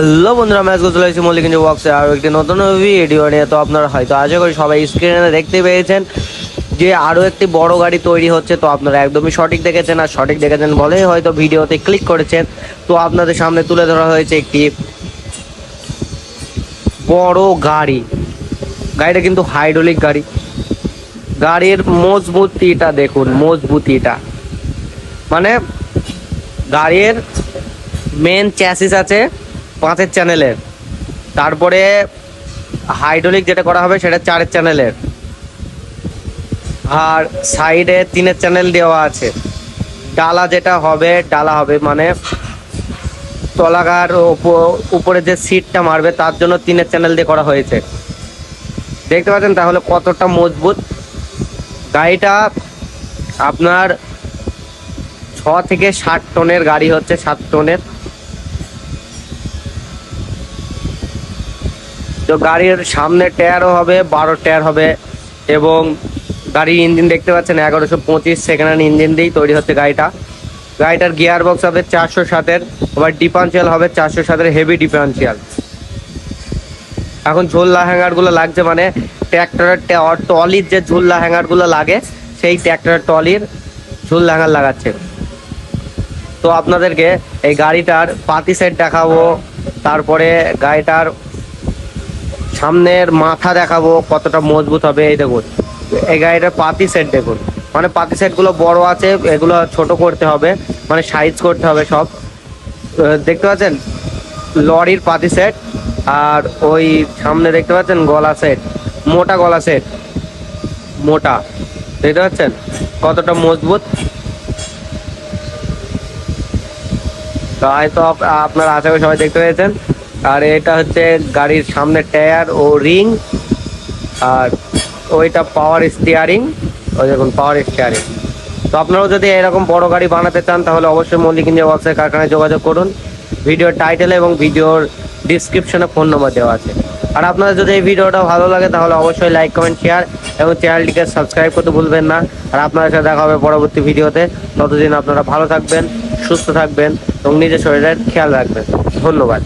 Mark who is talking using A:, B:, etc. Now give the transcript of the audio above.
A: Hello বন্ধুরা match করতে লাগছি মল্লিক ইঞ্জু বক্সে আরও একটি নতুন ভিডিও নিয়ে। তো আপনারা হয়তো আশা করি সবাই স্ক্রিনে দেখতে পেয়েছেন যে আরও একটি বড় গাড়ি তৈরি হচ্ছে। তো আপনারা একদমই সঠিক দেখেছেন আর সঠিক দেখেছেন বলেই হয়তো ভিডিওতে ক্লিক করেছেন। তো আপনাদের সামনে তুলে ধরা হয়েছে একটি বড় গাড়ি। গাড়িটা কিন্তু হাইড্রোলিক গাড়ি। গাড়ির মজবুতিটা দেখুন, মজবুতিটা। মানে গাড়ির মেন চ্যাসিস আছে। পাঁচের চ্যানেলের। তারপরে হাইড্রোলিক যেটা করা হবে সেটা চারের চ্যানেলের। আর সাইডে তিনের চ্যানেল দেওয়া আছে। ডালা যেটা হবে, ডালা হবে মানে তলাকার ওপ- উপরে যে সিটটা মারবে, তার জন্য তিনের চ্যানেল দিয়ে করা হয়েছে। দেখতে পাচ্ছেন তাহলে কতটা মজবুত। গাড়িটা আপনার ছ থেকে ষাট টনের গাড়ি হচ্ছে, সাত টনের। তো গাড়ির সামনে টায়ারও হবে, বারো টায়ার হবে এবং গাড়ির ইঞ্জিন দেখতে পাচ্ছেন এগারোশো পঁচিশ সেকেন্ড হ্যান্ড ইঞ্জিন দিয়েই তৈরি হচ্ছে গাড়িটা। গাড়িটার গিয়ার বক্স হবে চারশো সাতের, আবার ডিপাঞ্চিয়াল হবে চারশো সাতের হেভি ডিপাঞ্চিয়াল এখন ঝোল্লা হ্যাঙ্গারগুলো লাগছে মানে ট্র্যাক্টরের টলির যে ঝুল্লা হ্যাঙ্গারগুলো লাগে, সেই ট্র্যাক্টরের টলির ঝুল্লা হ্যাঙ্গার লাগাচ্ছে। তো আপনাদেরকে এই গাড়িটার পাতি সেট দেখাবো, তারপরে গাড়িটার সামনের মাথা দেখাবো কতটা মজবুত হবে, এই দেখুন। এই গাড়িটার পাতি সেট দেখুন। মানে পাতি সেটগুলো বড় আছে, এগুলো ছোট করতে হবে মানে সাইজ করতে হবে সব। দেখতে পাচ্ছেন? লরির পাতি সেট আর ওই সামনে দেখতে পাচ্ছেন গলা সেট মোটা গলা সেট মোটা। দেখতে পাচ্ছেন? কতটা মজবুত? হয়তো আপ- আপনারা আশা করি সবাই দেখতে পেয়েছেন। আর এটা হচ্ছে গাড়ির সামনে টায়ার ও রিং, আর ওইটা পাওয়ার স্টিয়ারিং ওই দেখুন পাওয়ার স্টিয়ারিং তো আপনারাও যদি এরকম বড় গাড়ি বানাতে চান, তাহলে অবশ্যই মল্লিক ইঞ্জিয়া ওয়ার্কসের কারখানায় যোগাযোগ করুন। ভিডিওর টাইটেলে এবং ভিডিওর ডিসক্রিপশনে ফোন নম্বর দেওয়া আছে। আর আপনাদের যদি এই ভিডিওটা ভালো লাগে, তাহলে অবশ্যই লাইক কমেন্ট শেয়ার এবং চ্যানেলটিকে সাবস্ক্রাইব করতে ভুলবেন না। আর আপনাদের সাথে দেখা হবে পরবর্তী ভিডিওতে। ততদিন আপনারা ভালো থাকবেন, সুস্থ থাকবেন এবং নিজের শরীরের খেয়াল রাখবেন। ধন্যবাদ।